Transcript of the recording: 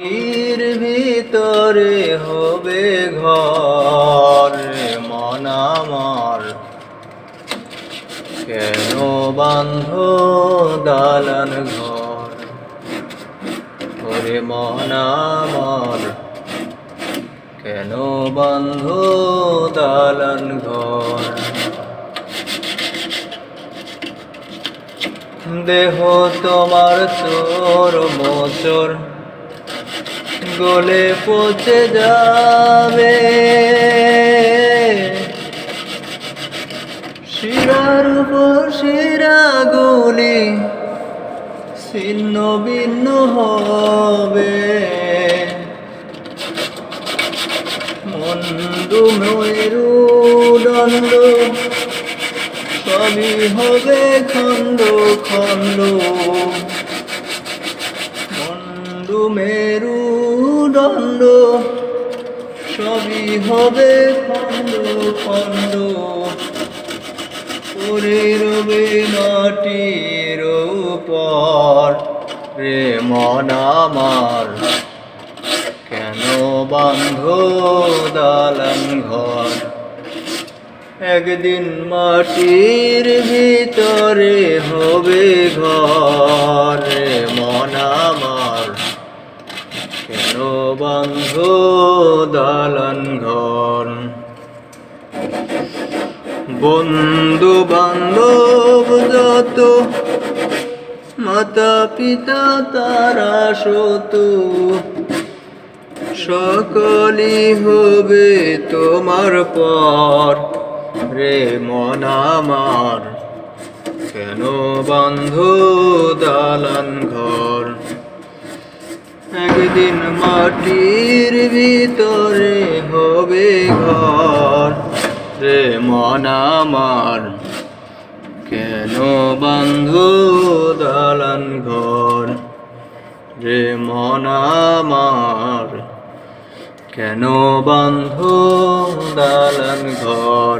এর ভিতরে হবে ঘর মন আমার। কেন বান্ধ দালান ঘর? ওরে মন আমার। কেন বান্ধ দালান ঘর? দেহ তোমার চোর মোচর গলে পচে যাবে। শিরার উপর শিরাগুলি ছিন্ন ভিন্ন হবে। মন্দু মেরু দণ্ড, সবই হবে খণ্ড খণ্ড। মন্ডু মেরু দণ্ড সবই হবে খণ্ড খণ্ড। পরে রবে মাটির উপর, রে মন আমার। কেন বান্ধ দালান ঘর? একদিন মাটির ভিতরে হবে ঘর মন আমার। কেন বন্ধ দালান ঘর? বন্ধু বান্ধব যত মাতা পিতা তারা শত সকলই হবে তোমার পর। রে মন আমার কেন বন্ধ দালান একদিন মাটির ভিতরে হবে ঘর। রে মন আমার, কেন বন্ধু দালান ঘর? রে মন আমার, কেন বন্ধু দালান ঘর?